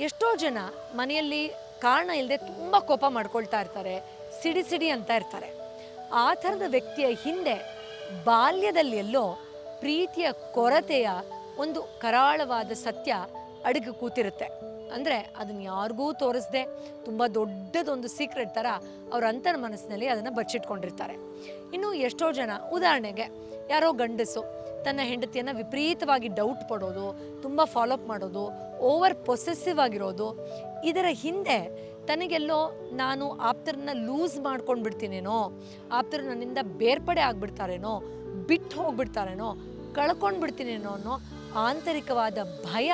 ಎಷ್ಟೋ ಜನ ಮನೆಯಲ್ಲಿ ಕಾರಣ ಇಲ್ಲದೆ ತುಂಬ ಕೋಪ ಮಾಡ್ಕೊಳ್ತಾ ಇರ್ತಾರೆ, ಸಿಡಿ ಸಿಡಿ ಅಂತ ಇರ್ತಾರೆ. ಆ ಥರದ ವ್ಯಕ್ತಿಯ ಹಿಂದೆ ಬಾಲ್ಯದಲ್ಲಿ ಎಲ್ಲೋ ಪ್ರೀತಿಯ ಕೊರತೆಯ ಒಂದು ಕರಾಳವಾದ ಸತ್ಯ ಅಡುಗೆ ಕೂತಿರುತ್ತೆ. ಅಂದರೆ ಅದನ್ನು ಯಾರಿಗೂ ತೋರಿಸ್ದೆ, ತುಂಬ ದೊಡ್ಡದೊಂದು ಸೀಕ್ರೆಟ್ ಥರ ಅವ್ರ ಅಂತರ್ ಮನಸ್ಸಿನಲ್ಲಿ ಅದನ್ನು ಬಚ್ಚಿಟ್ಕೊಂಡಿರ್ತಾರೆ. ಇನ್ನು ಎಷ್ಟೋ ಜನ, ಉದಾಹರಣೆಗೆ ಯಾರೋ ಗಂಡಸು ತನ್ನ ಹೆಂಡತಿಯನ್ನು ವಿಪರೀತವಾಗಿ ಡೌಟ್ ಪಡೋದು, ತುಂಬ ಫಾಲೋಅಪ್ ಮಾಡೋದು ಓವರ್ ಪೊಸೆಸಿವ್ ಆಗಿರೋದು. ಇದರ ಹಿಂದೆ ತನಗೆಲ್ಲೋ ನಾನು ಆಪ್ತರನ್ನ ಲೂಸ್ ಮಾಡ್ಕೊಂಡು ಬಿಡ್ತೀನೇನೋ ಆಪ್ತರು ನನ್ನಿಂದ ಬೇರ್ಪಡೆ ಆಗ್ಬಿಡ್ತಾರೇನೋ, ಬಿಟ್ಟು ಹೋಗ್ಬಿಡ್ತಾರೇನೋ ಕಳ್ಕೊಂಡು ಬಿಡ್ತೀನೇನೋ ಅನ್ನೋ ಆಂತರಿಕವಾದ ಭಯ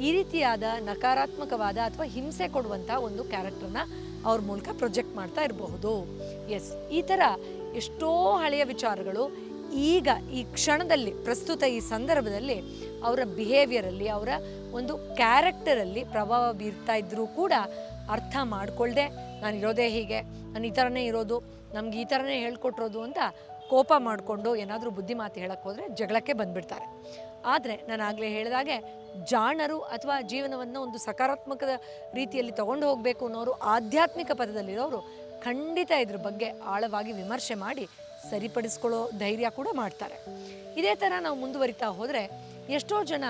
ಈ ರೀತಿಯಾದ ನಕಾರಾತ್ಮಕವಾದ ಅಥವಾ ಹಿಂಸೆ ಕೊಡುವಂಥ ಒಂದು ಕ್ಯಾರೆಕ್ಟರ್ನ ಅವ್ರ ಮೂಲಕ ಪ್ರೊಜೆಕ್ಟ್ ಮಾಡ್ತಾ ಇರಬಹುದು. ಎಸ್ ಈ ಥರ ಎಷ್ಟೋ ಹಳೆಯ ವಿಚಾರಗಳು ಈಗ ಈ ಕ್ಷಣದಲ್ಲಿ, ಪ್ರಸ್ತುತ ಈ ಸಂದರ್ಭದಲ್ಲಿ ಅವರ ಬಿಹೇವಿಯರಲ್ಲಿ ಅವರ ಒಂದು ಕ್ಯಾರೆಕ್ಟರಲ್ಲಿ ಪ್ರಭಾವ ಬೀರ್ತಾ ಇದ್ದರೂ ಕೂಡ ಅರ್ಥ ಮಾಡಿಕೊಳ್ಳದೆ ನಾನು ಇರೋದೇ ಹೀಗೆ, ನಾನು ಈ ಥರನೇ ಇರೋದು, ನಮ್ಗೆ ಈ ಥರನೇ ಹೇಳ್ಕೊಟ್ರೋದು ಅಂತ ಕೋಪ ಮಾಡಿಕೊಂಡು ಏನಾದರೂ ಬುದ್ಧಿ ಮಾತು ಹೇಳಕ್ಕೆ ಹೋದರೆ ಜಗಳಕ್ಕೆ ಬಂದುಬಿಡ್ತಾರೆ. ಆದರೆ ನಾನು ಆಗಲೇ ಹೇಳಿದಾಗೆ ಜಾಣರು ಅಥವಾ ಜೀವನವನ್ನು ಒಂದು ಸಕಾರಾತ್ಮಕದ ರೀತಿಯಲ್ಲಿ ತಗೊಂಡು ಹೋಗಬೇಕು ಅನ್ನೋರು ಆಧ್ಯಾತ್ಮಿಕ ಪದದಲ್ಲಿರೋರು ಖಂಡಿತ ಇದ್ರ ಬಗ್ಗೆ ಆಳವಾಗಿ ವಿಮರ್ಶೆ ಮಾಡಿ ಸರಿಪಡಿಸ್ಕೊಳ್ಳೋ ಧೈರ್ಯ ಕೂಡ ಮಾಡ್ತಾರೆ. ಇದೇ ಥರ ನಾವು ಮುಂದುವರಿತಾ ಹೋದರೆ ಎಷ್ಟೋ ಜನ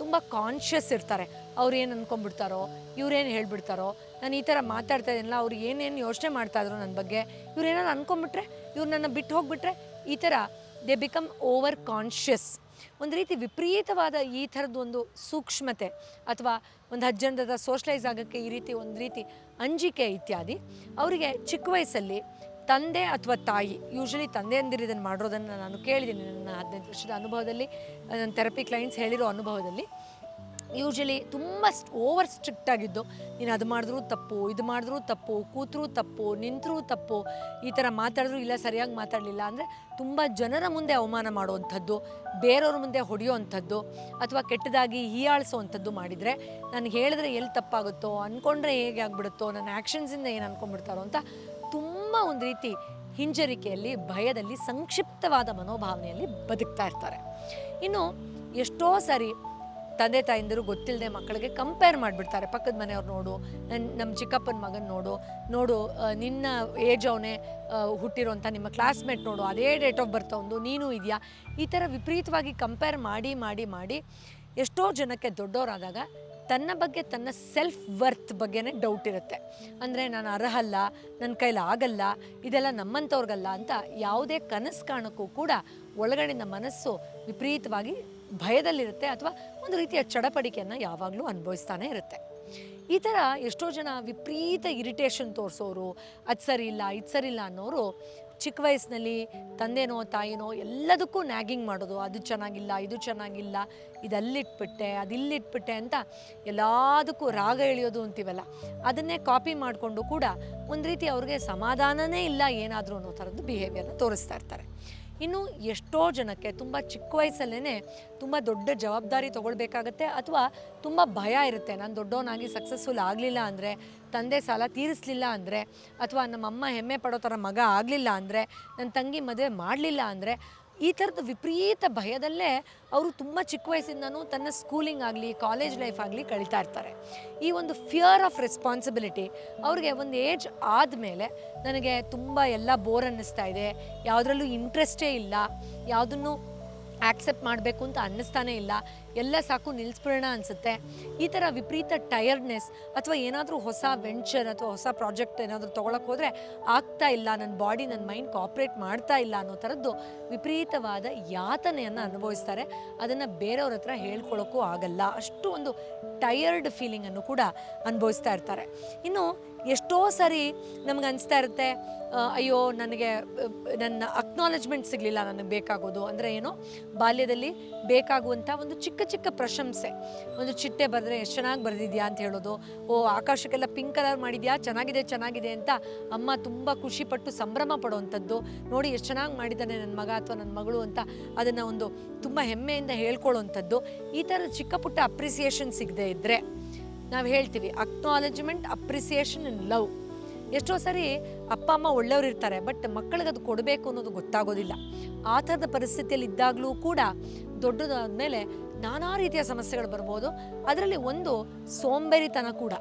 ತುಂಬ ಕಾನ್ಷಿಯಸ್ ಇರ್ತಾರೆ. ಅವ್ರು ಏನು ಅಂದ್ಕೊಂಬಿಡ್ತಾರೋ ಇವ್ರೇನು ಹೇಳ್ಬಿಡ್ತಾರೋ, ನಾನು ಈ ಥರ ಮಾತಾಡ್ತಾ ಇದ್ದೀನಲ್ಲ, ಅವ್ರು ಏನೇನು ಯೋಚನೆ ಮಾಡ್ತಾಯಿದ್ರು ನನ್ನ ಬಗ್ಗೆ, ಇವ್ರು ಅಂದ್ಕೊಂಬಿಟ್ರೆ ಇವ್ರು ನನ್ನ ಬಿಟ್ಟು ಹೋಗಿಬಿಟ್ರೆ, ಈ ಥರ ದೇ ಬಿಕಮ್ ಓವರ್ ಕಾನ್ಷಿಯಸ್ ಒಂದು ರೀತಿ ವಿಪರೀತವಾದ ಈ ಥರದ್ದು ಒಂದು ಸೂಕ್ಷ್ಮತೆ ಅಥವಾ ಒಂದು ಹಜ್ಜನದ ಸೋಷಲೈಸ್ ಆಗೋಕ್ಕೆ ಈ ರೀತಿ ಒಂದು ರೀತಿ ಅಂಜಿಕೆ ಇತ್ಯಾದಿ, ಅವರಿಗೆ ಚಿಕ್ಕ ವಯಸ್ಸಲ್ಲಿ ತಂದೆ ಅಥವಾ ತಾಯಿ ಯೂಶಲಿ ತಂದೆಯಂದಿರು ಇದನ್ನು ಮಾಡಿರೋದನ್ನು ನಾನು ಕೇಳಿದ್ದೀನಿ ನನ್ನ ಹದಿನೈದು ವರ್ಷದ ಅನುಭವದಲ್ಲಿ, ನನ್ನ ಥೆರಪಿ ಕ್ಲೈಂಟ್ಸ್ ಹೇಳಿರೋ ಅನುಭವದಲ್ಲಿ. ಯೂಶಲಿ ತುಂಬ ಓವರ್ ಸ್ಟ್ರಿಕ್ಟ್ ಆಗಿದ್ದು, ನೀನು ಅದು ಮಾಡಿದ್ರೂ ತಪ್ಪು, ಇದು ಮಾಡಿದ್ರೂ ತಪ್ಪು, ಕೂತ್ರೂ ತಪ್ಪು, ನಿಂತರೂ ತಪ್ಪು, ಈ ಥರ ಮಾತಾಡಿದ್ರು ಇಲ್ಲ, ಸರಿಯಾಗಿ ಮಾತಾಡಲಿಲ್ಲ ಅಂದರೆ ತುಂಬ ಜನರ ಮುಂದೆ ಅವಮಾನ ಮಾಡುವಂಥದ್ದು, ಬೇರೆಯವ್ರ ಮುಂದೆ ಹೊಡೆಯುವಂಥದ್ದು, ಅಥವಾ ಕೆಟ್ಟದಾಗಿ ಹೀಯಾಳಿಸೋವಂಥದ್ದು ಮಾಡಿದರೆ, ನಾನು ಹೇಳಿದ್ರೆ ಎಲ್ಲಿ ತಪ್ಪಾಗುತ್ತೋ ಅಂದ್ಕೊಂಡ್ರೆ ಹೇಗೆ ಆಗ್ಬಿಡುತ್ತೋ, ನನ್ನ ಆ್ಯಕ್ಷನ್ಸಿಂದ ಏನು ಅಂದ್ಕೊಂಡ್ಬಿಡ್ತಾರೋ ಅಂತ ಒಂದು ರೀತಿ ಹಿಂಜರಿಕೆಯಲ್ಲಿ, ಭಯದಲ್ಲಿ, ಸಂಕ್ಷಿಪ್ತವಾದ ಮನೋಭಾವನೆಯಲ್ಲಿ ಬದುಕ್ತಾ ಇರ್ತಾರೆ. ಇನ್ನು ಎಷ್ಟೋ ಸಾರಿ ತಂದೆ ತಾಯಿಂದರು ಗೊತ್ತಿಲ್ಲದೆ ಮಕ್ಕಳಿಗೆ ಕಂಪೇರ್ ಮಾಡಿಬಿಡ್ತಾರೆ. ಪಕ್ಕದ ಮನೆಯವ್ರು ನೋಡು ನನ್ನ ನಮ್ಮ ಚಿಕ್ಕಪ್ಪನ ಮಗನ ನೋಡು ನೋಡು ನಿನ್ನ ಏಜ್ ಅವನೇ ಹುಟ್ಟಿರೋಂಥ ನಿಮ್ಮ ಕ್ಲಾಸ್ಮೇಟ್ ನೋಡು, ಅದೇ ಡೇಟ್ ಆಫ್ ಬರ್ತ್ ಒಂದು ನೀನು ಇದೆಯಾ? ಈ ಥರ ವಿಪರೀತವಾಗಿ ಕಂಪೇರ್ ಮಾಡಿ ಮಾಡಿ ಮಾಡಿ ಎಷ್ಟೋ ಜನಕ್ಕೆ ದೊಡ್ಡವರಾದಾಗ ತನ್ನ ಬಗ್ಗೆ ತನ್ನ ಸೆಲ್ಫ್ ವರ್ತ್ ಬಗ್ಗೆನೇ ಡೌಟ್ ಇರುತ್ತೆ. ಅಂದರೆ ನಾನು ಅರ್ಹಲ್ಲ ನನ್ನ ಕೈಲಿ ಆಗಲ್ಲ, ಇದೆಲ್ಲ ನಮ್ಮಂಥವ್ರಿಗಲ್ಲ ಅಂತ ಯಾವುದೇ ಕನಸು ಕಾಣಕ್ಕೂ ಕೂಡ ಒಳಗಡೆಯಿಂದ ಮನಸ್ಸು ವಿಪರೀತವಾಗಿ ಭಯದಲ್ಲಿರುತ್ತೆ ಅಥವಾ ಒಂದು ರೀತಿಯ ಚಡಪಡಿಕೆಯನ್ನು ಯಾವಾಗಲೂ ಅನುಭವಿಸ್ತಾನೆ ಇರುತ್ತೆ. ಈ ಥರ ಎಷ್ಟೋ ಜನ ವಿಪರೀತ ಇರಿಟೇಷನ್ ತೋರಿಸೋರು, ಅದು ಸರಿ ಇಲ್ಲ, ಇದು ಸರಿ ಇಲ್ಲ ಅನ್ನೋರು ಚಿಕ್ಕ ವಯಸ್ಸಿನಲ್ಲಿ ತಂದೆನೋ, ತಾಯಿನೋ ಎಲ್ಲದಕ್ಕೂ ನ್ಯಾಗಿಂಗ್ ಮಾಡೋದು, ಅದು ಚೆನ್ನಾಗಿಲ್ಲ, ಇದು ಚೆನ್ನಾಗಿಲ್ಲ, ಇದಲ್ಲಿಟ್ಬಿಟ್ಟೆ, ಅದಿಲ್ಲಿಟ್ಬಿಟ್ಟೆ ಅಂತ ಎಲ್ಲದಕ್ಕೂ ರಾಗ ಎಳೆಯೋದು ಅಂತೀವಲ್ಲ, ಅದನ್ನೇ ಕಾಪಿ ಮಾಡಿಕೊಂಡು ಕೂಡ ಒಂದು ರೀತಿ ಅವ್ರಿಗೆ ಸಮಾಧಾನನೇ ಇಲ್ಲ ಏನಾದರೂ ಅನ್ನೋ ಥರದ್ದು ಬಿಹೇವಿಯರ್ನ ತೋರಿಸ್ತಾ ಇರ್ತಾರೆ. ಇನ್ನು ಎಷ್ಟೋ ಜನಕ್ಕೆ ತುಂಬ ಚಿಕ್ಕ ವಯಸ್ಸಲ್ಲೇ ತುಂಬ ದೊಡ್ಡ ಜವಾಬ್ದಾರಿ ತೊಗೊಳ್ಬೇಕಾಗತ್ತೆ ಅಥವಾ ತುಂಬ ಭಯ ಇರುತ್ತೆ, ನಾನು ದೊಡ್ಡವನಾಗಿ ಸಕ್ಸಸ್ಫುಲ್ ಆಗಲಿಲ್ಲ ಅಂದರೆ, ತಂದೆ ಸಾಲ ತೀರಿಸಲಿಲ್ಲ ಅಂದರೆ, ಅಥವಾ ನಮ್ಮಮ್ಮ ಹೆಮ್ಮೆ ಪಡೋ ಥರ ಮಗ ಆಗಲಿಲ್ಲ ಅಂದರೆ, ನನ್ನ ತಂಗಿ ಮದುವೆ ಮಾಡಲಿಲ್ಲ ಅಂದರೆ ಈ ಥರದ ವಿಪರೀತ ಭಯದಲ್ಲೇ ಅವರು ತುಂಬ ಚಿಕ್ಕ ವಯಸ್ಸಿಂದನೂ ತನ್ನ ಸ್ಕೂಲಿಂಗ್ ಆಗಲಿ ಕಾಲೇಜ್ ಲೈಫ್ ಆಗಲಿ ಕಳೀತಾ ಇರ್ತಾರೆ. ಈ ಒಂದು ಫಿಯರ್ ಆಫ್ ರೆಸ್ಪಾನ್ಸಿಬಿಲಿಟಿ ಅವ್ರಿಗೆ ಒಂದು ಏಜ್ ಆದಮೇಲೆ ನನಗೆ ತುಂಬ ಎಲ್ಲ ಬೋರ್ ಅನ್ನಿಸ್ತಾ ಇದೆ. ಯಾವುದ್ರಲ್ಲೂ ಇಂಟ್ರೆಸ್ಟೇ ಇಲ್ಲ. ಯಾವುದನ್ನು ಆಕ್ಸೆಪ್ಟ್ ಮಾಡಬೇಕು ಅಂತ ಅನ್ನಿಸ್ತಾನೇ ಇಲ್ಲ. ಎಲ್ಲ ಸಾಕು ನಿಲ್ಲಿಸ್ಬಿಡೋಣ ಅನಿಸುತ್ತೆ. ಈ ಥರ ವಿಪರೀತ ಟಯರ್ಡ್ನೆಸ್ ಅಥವಾ ಏನಾದರೂ ಹೊಸ ವೆಂಚರ್ ಅಥವಾ ಹೊಸ ಪ್ರಾಜೆಕ್ಟ್ ಏನಾದರೂ ತೊಗೊಳಕ್ಕೆ ಹೋದರೆ ಆಗ್ತಾ ಇಲ್ಲ ನನ್ನ ಬಾಡಿ ನನ್ನ ಮೈಂಡ್ ಕಾಪ್ರೇಟ್ ಮಾಡ್ತಾ ಇಲ್ಲ ಅನ್ನೋ ಥರದ್ದು ವಿಪರೀತವಾದ ಯಾತನೆಯನ್ನು ಅನುಭವಿಸ್ತಾರೆ. ಅದನ್ನು ಬೇರೆಯವ್ರ ಹತ್ರ ಹೇಳ್ಕೊಳ್ಳೋಕ್ಕೂ ಆಗಲ್ಲ. ಅಷ್ಟು ಒಂದು ಟಯರ್ಡ್ ಫೀಲಿಂಗನ್ನು ಕೂಡ ಅನುಭವಿಸ್ತಾ ಇರ್ತಾರೆ. ಇನ್ನು ಎಷ್ಟೋ ಸರಿ ನಮ್ಗೆ ಅನಿಸ್ತಾ ಇರುತ್ತೆ ಅಯ್ಯೋ, ನನಗೆ, ನನ್ನ ಅಕ್ನಾಲೆಜ್ಮೆಂಟ್ ಸಿಗಲಿಲ್ಲ, ನನಗೆ ಬೇಕಾಗೋದು. ಅಂದರೆ ಏನೋ? ಬಾಲ್ಯದಲ್ಲಿ ಬೇಕಾಗುವಂಥ ಒಂದು ಚಿಕ್ಕ ಚಿಕ್ಕ ಪ್ರಶಂಸೆ. ಒಂದು ಚಿಟ್ಟೆ ಬರೆದ್ರೆ ಎಷ್ಟು ಚೆನ್ನಾಗಿ ಬರೆದಿದ್ಯಾ ಅಂತ ಹೇಳೋದು. ಓ, ಆಕಾಶಕ್ಕೆಲ್ಲ ಪಿಂಕ್ ಕಲರ್ ಮಾಡಿದ್ಯಾ? ಚೆನ್ನಾಗಿದೆ ಚೆನ್ನಾಗಿದೆ ಅಂತ ಅಮ್ಮ ತುಂಬ ಖುಷಿಪಟ್ಟು ಸಂಭ್ರಮ ಪಡುವಂಥದ್ದು ನೋಡಿ ಎಷ್ಟು ಚೆನ್ನಾಗಿ ಮಾಡಿದ್ದಾನೆ ನನ್ನ ಮಗ ಅಥವಾ ನನ್ನ ಮಗಳು ಅಂತ ಅದನ್ನು ಒಂದು ತುಂಬ ಹೆಮ್ಮೆಯಿಂದ ಹೇಳ್ಕೊಳ್ಳುವಂಥದ್ದು ಈ ಥರದ ಚಿಕ್ಕ ಪುಟ್ಟ ಅಪ್ರಿಸಿಯೇಷನ್ ಸಿಗದೆ ಇದ್ದರೆ ನಾವು ಹೇಳ್ತೀವಿ ಅಕ್ನಾಲೆಜ್ಮೆಂಟ್ ಅಪ್ರಿಸಿಯೇಷನ್ ಇನ್ ಲವ್ ಎಷ್ಟೋ ಸರಿ ಅಪ್ಪ, ಅಮ್ಮ ಒಳ್ಳೆಯವ್ರು ಇರ್ತಾರೆ ಬಟ್ ಮಕ್ಕಳಿಗೆ ಅದು ಕೊಡಬೇಕು ಅನ್ನೋದು ಗೊತ್ತಾಗೋದಿಲ್ಲ. ಆ ಥರದ ಪರಿಸ್ಥಿತಿಯಲ್ಲಿ ಇದ್ದಾಗಲೂ ಕೂಡ ದೊಡ್ಡದಾದ ಮೇಲೆ ನಾನಾ ರೀತಿಯ ಸಮಸ್ಯೆಗಳು ಬರ್ಬೋದು. ಅದರಲ್ಲಿ ಒಂದು ಸೋಂಬೇರಿತನ ಕೂಡ.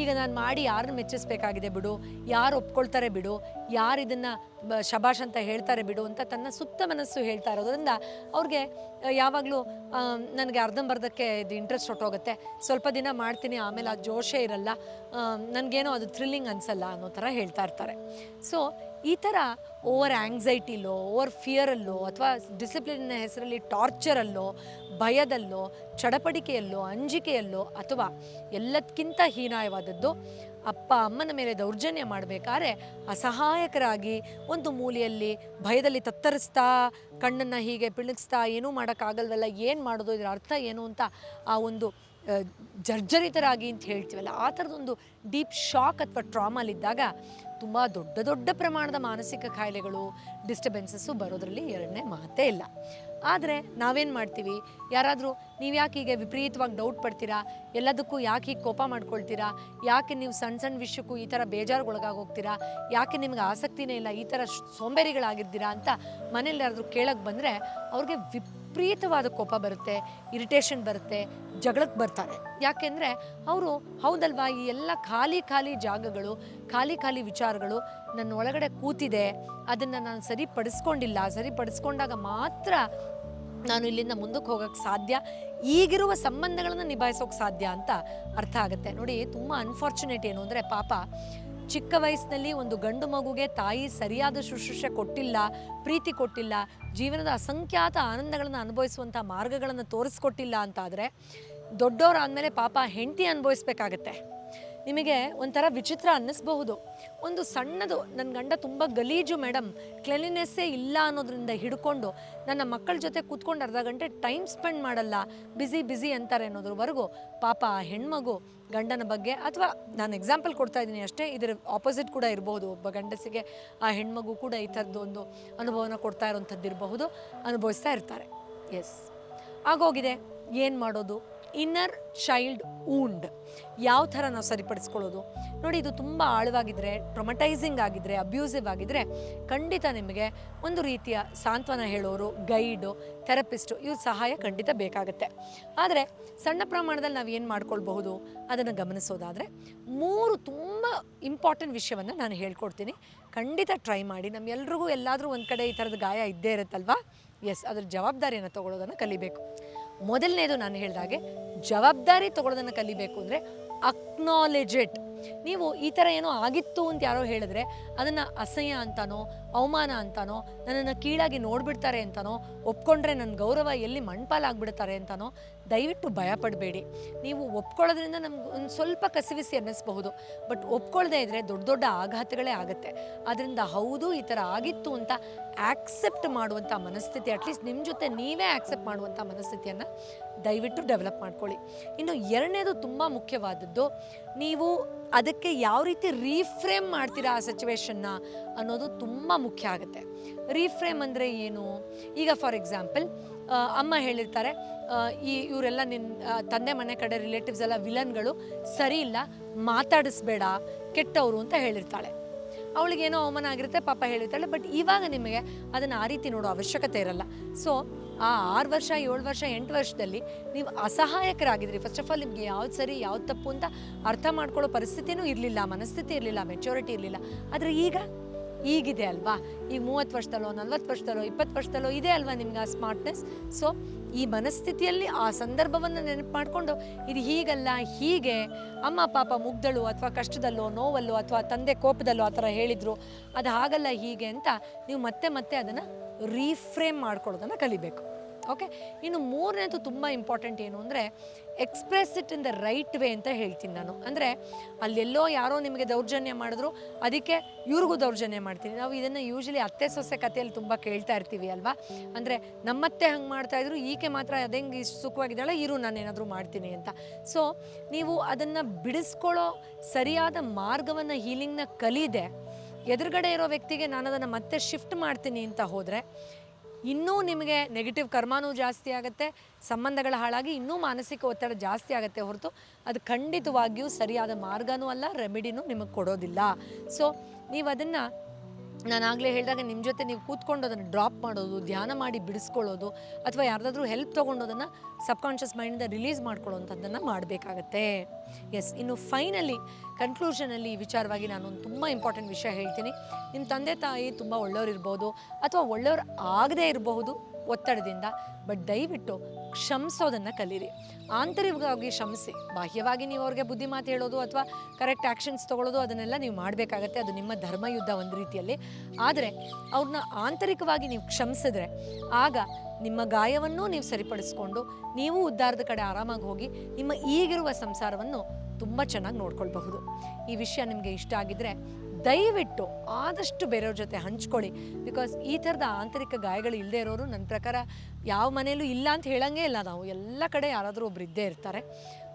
ಈಗ ನಾನು ಮಾಡಿ ಯಾರನ್ನು ಮೆಚ್ಚಿಸ್ಬೇಕಾಗಿದೆ ಬಿಡು, ಯಾರು ಒಪ್ಕೊಳ್ತಾರೆ ಬಿಡು, ಯಾರು ಇದನ್ನು ಶಬಾಷ್ ಅಂತ ಹೇಳ್ತಾರೆ ಬಿಡು ಅಂತ ತನ್ನ ಸುಪ್ತ ಮನಸ್ಸು ಹೇಳ್ತಾ ಇರೋದ್ರಿಂದ ಅವ್ರಿಗೆ ಯಾವಾಗಲೂ ನನಗೆ ಅರ್ಧಂಬರ್ಧಕ್ಕೆ ಇದು ಇಂಟ್ರೆಸ್ಟ್ ಹೊಟ್ಟೋಗುತ್ತೆ ಸ್ವಲ್ಪ ದಿನ ಮಾಡ್ತೀನಿ, ಆಮೇಲೆ ಆ ಜೋಶೇ ಇರಲ್ಲ. ನನಗೇನೋ ಅದು ಥ್ರಿಲ್ಲಿಂಗ್ ಅನಿಸಲ್ಲ ಅನ್ನೋ ಥರ ಹೇಳ್ತಾ ಇರ್ತಾರೆ. ಸೊ ಈ ಥರ ಓವರ್ ಆ್ಯಂಗ್ಸೈಟಿಲೋ ಓವರ್ ಫಿಯರಲ್ಲೋ, ಅಥವಾ ಡಿಸಿಪ್ಲಿನ್ನ ಹೆಸರಲ್ಲಿ ಟಾರ್ಚರಲ್ಲೋ, ಭಯದಲ್ಲೋ, ಚಡಪಡಿಕೆಯಲ್ಲೋ, ಅಂಜಿಕೆಯಲ್ಲೋ, ಅಥವಾ ಎಲ್ಲದಕ್ಕಿಂತ ಹೀನಾಯವಾದದ್ದು ಅಪ್ಪ ಅಮ್ಮನ ಮೇಲೆ ದೌರ್ಜನ್ಯ ಮಾಡಬೇಕಾದ್ರೆ ಅಸಹಾಯಕರಾಗಿ ಒಂದು ಮೂಲೆಯಲ್ಲಿ ಭಯದಲ್ಲಿ ತತ್ತರಿಸ್ತಾ, ಕಣ್ಣನ್ನು ಹೀಗೆ ಪಿಣಗಿಸ್ತಾ ಏನೂ ಮಾಡೋಕ್ಕಾಗಲ್ವಲ್ಲ, ಏನು ಮಾಡೋದು, ಇದರ ಅರ್ಥ ಏನು ಅಂತ ಆ ಒಂದು ಜರ್ಜರಿತರಾಗಿ ಅಂತ ಹೇಳ್ತೀವಲ್ಲ, ಆ ಥರದೊಂದು ಡೀಪ್ ಶಾಕ್ ಅಥವಾ ಟ್ರಾಮಲ್ಲಿದ್ದಾಗ ತುಂಬ ದೊಡ್ಡ ದೊಡ್ಡ ಪ್ರಮಾಣದ ಮಾನಸಿಕ ಕಾಯಿಲೆಗಳು ಡಿಸ್ಟರ್ಬೆನ್ಸಸ್ಸು ಬರೋದ್ರಲ್ಲಿ ಎರಡನೇ ಮಾತೇ ಇಲ್ಲ. ಆದರೆ ನಾವೇನು ಮಾಡ್ತೀವಿ? ಯಾರಾದರೂ ನೀವು ಯಾಕೆ ಹೀಗೆ ವಿಪರೀತವಾಗಿ ಡೌಟ್ ಪಡ್ತೀರಾ? ಎಲ್ಲದಕ್ಕೂ ಯಾಕೆ ಹೀಗೆ ಕೋಪ ಮಾಡ್ಕೊಳ್ತೀರಾ? ಯಾಕೆ ನೀವು ಸಣ್ಣ ಸಣ್ಣ ವಿಷಯಕ್ಕೂ ಈ ಥರ ಹೋಗ್ತೀರಾ ಯಾಕೆ ನಿಮ್ಗೆ ಆಸಕ್ತಿನೇ ಇಲ್ಲ ಈ ಥರ ಸೋಂಬೇರಿಗಳಾಗಿದ್ದೀರಾ ಅಂತ ಮನೇಲಿ ಯಾರಾದರೂ ಕೇಳಕ್ಕೆ ಬಂದರೆ ಅವ್ರಿಗೆ ವಿಪರೀತವಾದ ಕೋಪ ಬರುತ್ತೆ ಇರಿಟೇಷನ್ ಬರುತ್ತೆ ಜಗಳಕ್ಕೆ ಬರ್ತಾರೆ. ಯಾಕೆಂದರೆ ಅವರು, ಹೌದಲ್ವಾ, ಈ ಎಲ್ಲ ಖಾಲಿ ಖಾಲಿ ಜಾಗಗಳು, ಖಾಲಿ ಖಾಲಿ ವಿಚಾರಗಳು ನನ್ನ ಒಳಗಡೆ ಕೂತಿದೆ, ಅದನ್ನು ನಾನು ಸರಿಪಡಿಸ್ಕೊಂಡಿಲ್ಲ, ಸರಿಪಡಿಸ್ಕೊಂಡಾಗ ಮಾತ್ರ ನಾನು ಇಲ್ಲಿಂದ ಮುಂದಕ್ಕೆ ಹೋಗೋಕ್ಕೆ ಸಾಧ್ಯ, ಈಗಿರುವ ಸಂಬಂಧಗಳನ್ನು ನಿಭಾಯಿಸೋಕೆ ಸಾಧ್ಯ ಅಂತ ಅರ್ಥ ಆಗುತ್ತೆ. ನೋಡಿ, ತುಂಬ ಅನ್ಫಾರ್ಚುನೇಟ್ ಏನು ಅಂದರೆ ಪಾಪ ಚಿಕ್ಕ ವಯಸ್ಸಿನಲ್ಲಿ ಒಂದು ಗಂಡು ಮಗುಗೆ ತಾಯಿ ಸರಿಯಾದ ಶುಶ್ರೂಷೆ ಕೊಟ್ಟಿಲ್ಲ, ಪ್ರೀತಿ ಕೊಟ್ಟಿಲ್ಲ, ಜೀವನದ ಅಸಂಖ್ಯಾತ ಆನಂದಗಳನ್ನು ಅನುಭವಿಸುವಂಥ ಮಾರ್ಗಗಳನ್ನು ತೋರಿಸ್ಕೊಟ್ಟಿಲ್ಲ ಅಂತಾದರೆ ದೊಡ್ಡವರಾದಮೇಲೆ ಪಾಪ ಹೆಂಡತಿ ಅನುಭವಿಸ್ಬೇಕಾಗತ್ತೆ. ನಿಮಗೆ ಒಂಥರ ವಿಚಿತ್ರ ಅನ್ನಿಸ್ಬಹುದು. ಒಂದು ಸಣ್ಣದು ನನ್ನ ಗಂಡ ತುಂಬ ಗಲೀಜು ಮೇಡಮ್ ಕ್ಲೆಲಿನೆಸ್ಸೇ ಇಲ್ಲ ಅನ್ನೋದ್ರಿಂದ ಹಿಡ್ಕೊಂಡು ನನ್ನ ಮಕ್ಕಳ ಜೊತೆ ಕೂತ್ಕೊಂಡು ಅರ್ಧ ಗಂಟೆ ಟೈಮ್ ಸ್ಪೆಂಡ್ ಮಾಡಲ್ಲ, ಬ್ಯುಸಿ ಬ್ಯುಸಿ ಅಂತಾರೆ ಅನ್ನೋದ್ರವರೆಗೂ ಪಾಪ ಆ ಹೆಣ್ಮಗು ಗಂಡನ ಬಗ್ಗೆ ಅಥವಾ ನಾನು ಎಕ್ಸಾಂಪಲ್ ಕೊಡ್ತಾ ಇದ್ದೀನಿ ಅಷ್ಟೇ, ಇದರ ಆಪೋಸಿಟ್ ಕೂಡ ಇರಬಹುದು. ಒಬ್ಬ ಗಂಡಸಿಗೆ ಆ ಹೆಣ್ಮಗು ಕೂಡ ಈ ಥರದ್ದು ಒಂದು ಅನುಭವನ ಕೊಡ್ತಾ ಇರೋವಂಥದ್ದು ಇರಬಹುದು ಅನುಭವಿಸ್ತಾ ಇರ್ತಾರೆ. ಎಸ್ ಆಗೋಗಿದೆ. ಏನು ಮಾಡೋದು? ಇನ್ನರ್ ಚೈಲ್ಡ್ ಊಂಡ್ ಯಾವ ಥರ ನಾವು ಸರಿಪಡಿಸ್ಕೊಳ್ಳೋದು? ನೋಡಿ, ಇದು ತುಂಬ ಆಳವಾಗಿದ್ದರೆ ಟ್ರೊಮಟೈಸಿಂಗ್ ಆಗಿದ್ದರೆ ಅಬ್ಯೂಸಿವ್ ಆಗಿದ್ದರೆ ಖಂಡಿತ ನಿಮಗೆ ಒಂದು ರೀತಿಯ ಸಾಂತ್ವನ ಹೇಳೋರು ಗೈಡು ಥೆರಪಿಸ್ಟು ಇವ್ರ ಸಹಾಯ ಖಂಡಿತ ಬೇಕಾಗುತ್ತೆ. ಆದರೆ, ಸಣ್ಣ ಪ್ರಮಾಣದಲ್ಲಿ ನಾವು ಏನು ಮಾಡ್ಕೊಳ್ಬಹುದು? ಅದನ್ನು ಗಮನಿಸೋದಾದರೆ, ಮೂರು ತುಂಬ ಇಂಪಾರ್ಟೆಂಟ್ ವಿಷಯವನ್ನು ನಾನು ಹೇಳ್ಕೊಡ್ತೀನಿ. ಖಂಡಿತ ಟ್ರೈ ಮಾಡಿ. ನಮ್ಮೆಲ್ರಿಗೂ ಎಲ್ಲಾದರೂ ಒಂದು ಕಡೆ ಈ ಥರದ ಗಾಯ ಇದ್ದೇ ಇರುತ್ತಲ್ವಾ? ಎಸ್ ಅದ್ರ ಜವಾಬ್ದಾರಿಯನ್ನು ತಗೊಳ್ಳೋದನ್ನು ಕಲಿಬೇಕು. ಮೊದಲನೇದು ನಾನು ಹೇಳಿದಾಗೆ ಜವಾಬ್ದಾರಿ ತಗೊಳ್ಳೋದನ್ನು ಕಲಿಬೇಕು ಅಂದರೆ ಅಕ್ನಾಲೆಜೆಟ್ ನೀವು ಈ ಥರ ಏನೋ ಆಗಿತ್ತು ಅಂತ ಯಾರೋ ಹೇಳಿದ್ರೆ ಅದನ್ನು ಅಸಹ್ಯ ಅಂತಾನೋ ಅವಮಾನ ಅಂತಾನೋ, ನನ್ನನ್ನು ಕೀಳಾಗಿ ನೋಡಿಬಿಡ್ತಾರೆ ಅಂತಾನೋ, ಒಪ್ಕೊಂಡ್ರೆ ನನ್ನ ಗೌರವ ಎಲ್ಲಿ ಮಣ್ಪಾಲಾಗ್ಬಿಡ್ತಾರೆ ಅಂತಾನೋ, ದಯವಿಟ್ಟು ಭಯಪಡಬೇಡಿ. ನೀವು ಒಪ್ಕೊಳ್ಳೋದ್ರಿಂದ ನಮ್ಗೆ ಒಂದು ಸ್ವಲ್ಪ ಕಸಿವಿಸಿ ಅನ್ನಿಸ್ಬಹುದು. ಬಟ್ ಒಪ್ಕೊಳ್ಳದೆ ಇದ್ದರೆ ದೊಡ್ಡ ದೊಡ್ಡ ಆಘಾತಗಳೇ ಆಗುತ್ತೆ. ಅದರಿಂದ ಹೌದು, ಈ ಥರ ಆಗಿತ್ತು ಅಂತ ಆಕ್ಸೆಪ್ಟ್ ಮಾಡುವಂಥ ಮನಸ್ಥಿತಿ ಅಟ್ಲೀಸ್ಟ್ ನಿಮ್ಮ ಜೊತೆ ನೀವೇ ಆಕ್ಸೆಪ್ಟ್ ಮಾಡುವಂಥ ಮನಸ್ಥಿತಿಯನ್ನು ದಯವಿಟ್ಟು ಡೆವಲಪ್ ಮಾಡ್ಕೊಳ್ಳಿ. ಇನ್ನು ಎರಡನೇದು ತುಂಬ ಮುಖ್ಯವಾದದ್ದು, ನೀವು ಅದಕ್ಕೆ ಯಾವ ರೀತಿ ರೀಫ್ರೇಮ್ ಮಾಡ್ತೀರಾ ಆ ಸಿಚುವೇಶನ್ನ ಅನ್ನೋದು ತುಂಬ ಮುಖ್ಯ ಆಗುತ್ತೆ. ರೀಫ್ರೇಮ್ ಅಂದರೆ ಏನು? ಈಗ ಫಾರ್ ಎಕ್ಸಾಂಪಲ್ ಅಮ್ಮ ಹೇಳಿರ್ತಾರೆ ಈ ಇವರೆಲ್ಲ ನಿನ್ನ ತಂದೆ ಮನೆ ಕಡೆ ರಿಲೇಟಿವ್ಸ್ ಎಲ್ಲ ವಿಲನ್ಗಳು ಸರಿ ಇಲ್ಲ, ಮಾತಾಡಿಸ್ಬೇಡ, ಕೆಟ್ಟವರು ಅಂತ ಹೇಳಿರ್ತಾಳೆ. ಅವಳಿಗೇನೋ ಅವಮಾನ ಆಗಿರುತ್ತೆ, ಪಾಪ ಹೇಳಿರ್ತಾಳೆ ಬಟ್ ಇವಾಗ ನಿಮಗೆ ಅದನ್ನು ಆ ರೀತಿ ನೋಡೋ ಅವಶ್ಯಕತೆ ಇರಲ್ಲ. ಸೊ ಆ ಆರು ವರ್ಷ, ಏಳು ವರ್ಷ, ಎಂಟು ವರ್ಷದಲ್ಲಿ ನೀವು ಅಸಹಾಯಕರಾಗಿದ್ರಿ. ಫಸ್ಟ್ ಆಫ್ ಆಲ್ ನಿಮಗೆ ಯಾವ್ದು ಸರಿ, ಯಾವ್ದು ತಪ್ಪು ಅಂತ ಅರ್ಥ ಮಾಡ್ಕೊಳ್ಳೋ ಪರಿಸ್ಥಿತಿನೂ ಇರಲಿಲ್ಲ, ಮನಸ್ಥಿತಿ ಇರಲಿಲ್ಲ ಮೆಚುರಿಟಿ ಇರಲಿಲ್ಲ. ಆದರೆ ಈಗ ಈಗಿದೆ ಅಲ್ವಾ? ಈಗ ಮೂವತ್ತು ವರ್ಷದಲ್ಲೋ, ನಲ್ವತ್ತು ವರ್ಷದಲ್ಲೋ, ಇಪ್ಪತ್ತು ವರ್ಷದಲ್ಲೋ ಇದೆ ಅಲ್ವಾ ನಿಮ್ಗೆ ಆ ಸ್ಮಾರ್ಟ್ನೆಸ್ ಸೊ ಈ ಮನಸ್ಥಿತಿಯಲ್ಲಿ ಆ ಸಂದರ್ಭವನ್ನು ನೆನಪು ಮಾಡಿಕೊಂಡು, ಇದು ಹೀಗಲ್ಲ, ಹೀಗೆ, ಅಮ್ಮ, ಪಾಪ ಮುಗ್ದಳು ಅಥವಾ ಕಷ್ಟದಲ್ಲೋ, ನೋವಲ್ಲೋ ಅಥವಾ ತಂದೆ ಕೋಪದಲ್ಲೋ ಆ ಥರ ಹೇಳಿದರು, ಅದು ಹಾಗಲ್ಲ, ಹೀಗೆ ಅಂತ ನೀವು ಮತ್ತೆ ಮತ್ತೆ ಅದನ್ನು ರೀಫ್ರೇಮ್ ಮಾಡ್ಕೊಳ್ಳೋದನ್ನು ಕಲಿಬೇಕು. ಓಕೆ ಇನ್ನು ಮೂರನೇದು ತುಂಬ ಇಂಪಾರ್ಟೆಂಟ್ ಏನು ಅಂದರೆ express it in the right way ಅಂತ ಹೇಳ್ತೀನಿ ನಾನು. ಅಂದರೆ ಅಲ್ಲೆಲ್ಲೋ ಯಾರೋ ನಿಮಗೆ ದೌರ್ಜನ್ಯ ಮಾಡಿದ್ರು, ಅದಕ್ಕೆ ಇವ್ರಿಗೂ ದೌರ್ಜನ್ಯ ಮಾಡ್ತೀನಿ ನಾವು ಇದನ್ನು ಯೂಶಲಿ ಅತ್ತೆ ಸೊಸೆ ಕಥೆಯಲ್ಲಿ ತುಂಬ ಕೇಳ್ತಾ ಇರ್ತೀವಿ ಅಲ್ವಾ? ಅಂದರೆ ನಮ್ಮತ್ತೆ ಹಂಗೆ ಮಾಡ್ತಾಯಿದ್ರು ಈಕೆ ಮಾತ್ರ ಅದೇಂಗೆ ಇಷ್ಟು ಸುಖವಾಗಿದ್ದಾಳೆ, ಇರು ನಾನು ಏನಾದರೂ ಮಾಡ್ತೀನಿ ಅಂತ. ಸೊ ನೀವು ಅದನ್ನು ಬಿಡಿಸ್ಕೊಳ್ಳೋ ಸರಿಯಾದ ಮಾರ್ಗವನ್ನು ಹೀಲಿಂಗ್ನ ಕಲಿದೆ, ಎದುರುಗಡೆ ಇರೋ ವ್ಯಕ್ತಿಗೆ ನಾನು ಅದನ್ನು ಮತ್ತೆ ಶಿಫ್ಟ್ ಮಾಡ್ತೀನಿ ಅಂತ ಹೋದರೆ ಇನ್ನೂ ನಿಮಗೆ ನೆಗೆಟಿವ್ ಕರ್ಮನೂ ಜಾಸ್ತಿ ಆಗುತ್ತೆ, ಸಂಬಂಧಗಳ ಹಾಳಾಗಿ ಇನ್ನೂ ಮಾನಸಿಕ ಒತ್ತಡ ಜಾಸ್ತಿ ಆಗುತ್ತೆ ಹೊರತು ಅದು ಖಂಡಿತವಾಗಿಯೂ ಸರಿಯಾದ ಮಾರ್ಗನೂ ಅಲ್ಲ ರೆಮಿಡಿನೂ ನಿಮಗೆ ಕೊಡೋದಿಲ್ಲ. ಸೊ ನೀವು ಅದನ್ನು ನಾನು ಆಗಲೇ ಹೇಳಿದಾಗ ನಿಮ್ಮ ಜೊತೆ ನೀವು ಕೂತ್ಕೊಂಡು ಅದನ್ನು ಡ್ರಾಪ್ ಮಾಡೋದು, ಧ್ಯಾನ ಮಾಡಿ ಬಿಡಿಸ್ಕೊಳ್ಳೋದು ಅಥವಾ ಯಾರ್ದಾದ್ರೂ ಹೆಲ್ಪ್ ತೊಗೊಂಡು ಅದನ್ನು ಸಬ್ಕಾನ್ಷಿಯಸ್ ಮೈಂಡಿಂದ ರಿಲೀಸ್ ಮಾಡ್ಕೊಳ್ಳೋವಂಥದ್ದನ್ನು ಮಾಡಬೇಕಾಗತ್ತೆ. ಎಸ್ ಇನ್ನು ಫೈನಲಿ ಕನ್ಕ್ಲೂಷನಲ್ಲಿ ಈ ವಿಚಾರವಾಗಿ ನಾನು ಒಂದು ತುಂಬ ಇಂಪಾರ್ಟೆಂಟ್ ವಿಷಯ ಹೇಳ್ತೀನಿ. ನಿಮ್ಮ ತಂದೆ ತಾಯಿ ತುಂಬ ಒಳ್ಳೆಯವ್ರು ಇರ್ಬೋದು ಅಥವಾ ಒಳ್ಳೆಯವ್ರು ಆಗದೇ ಇರಬಹುದು ಒತ್ತಡದಿಂದ ಬಟ್ ದಯವಿಟ್ಟು ಕ್ಷಮಿಸೋದನ್ನು ಕಲೀರಿ. ಆಂತರಿಕವಾಗಿ ಕ್ಷಮಿಸಿ. ಬಾಹ್ಯವಾಗಿ ನೀವು ಅವ್ರಿಗೆ ಬುದ್ಧಿ ಮಾತು ಹೇಳೋದು ಅಥವಾ ಕರೆಕ್ಟ್ ಆ್ಯಕ್ಷನ್ಸ್ ತೊಗೊಳ್ಳೋದು ಅದನ್ನೆಲ್ಲ ನೀವು ಮಾಡಬೇಕಾಗತ್ತೆ. ಅದು ನಿಮ್ಮ ಧರ್ಮಯುದ್ಧ ಒಂದು ರೀತಿಯಲ್ಲಿ. ಆದರೆ ಅವ್ರನ್ನ ಆಂತರಿಕವಾಗಿ ನೀವು ಕ್ಷಮಿಸಿದ್ರೆ ಆಗ ನಿಮ್ಮ ಗಾಯವನ್ನೂ ನೀವು ಸರಿಪಡಿಸ್ಕೊಂಡು ನೀವು ಉದ್ಧಾರದ ಕಡೆ ಆರಾಮಾಗಿ ಹೋಗಿ ನಿಮ್ಮ ಈಗಿರುವ ಸಂಸಾರವನ್ನು ತುಂಬ ಚೆನ್ನಾಗಿ ನೋಡ್ಕೊಳ್ಬಹುದು. ಈ ವಿಷಯ ನಿಮಗೆ ಇಷ್ಟ ಆಗಿದ್ರೆ ದಯವಿಟ್ಟು ಆದಷ್ಟು ಬೇರೆಯವ್ರ ಜೊತೆ ಹಂಚ್ಕೊಳ್ಳಿ. ಬಿಕಾಸ್ ಈ ಥರದ ಆಂತರಿಕ ಗಾಯಗಳು ಇಲ್ಲದೆ ಇರೋರು ನನ್ನ ಪ್ರಕಾರ ಯಾವ ಮನೆಯಲ್ಲೂ ಇಲ್ಲ ಅಂತ ಹೇಳಂಗೇ ಇಲ್ಲ ನಾವು. ಎಲ್ಲ ಕಡೆ ಯಾರಾದರೂ ಒಬ್ರು ಇದ್ದೇ ಇರ್ತಾರೆ.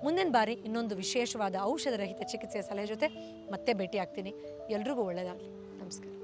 ಮುಂದಿನ ಬಾರಿ ಇನ್ನೊಂದು ವಿಶೇಷವಾದ ಔಷಧ ರಹಿತ ಚಿಕಿತ್ಸೆಯ ಸಲಹೆ ಜೊತೆ ಮತ್ತೆ ಭೇಟಿ ಆಗ್ತೀನಿ ಎಲ್ರಿಗೂ ಒಳ್ಳೆಯದಾಗಲಿ. ನಮಸ್ಕಾರ.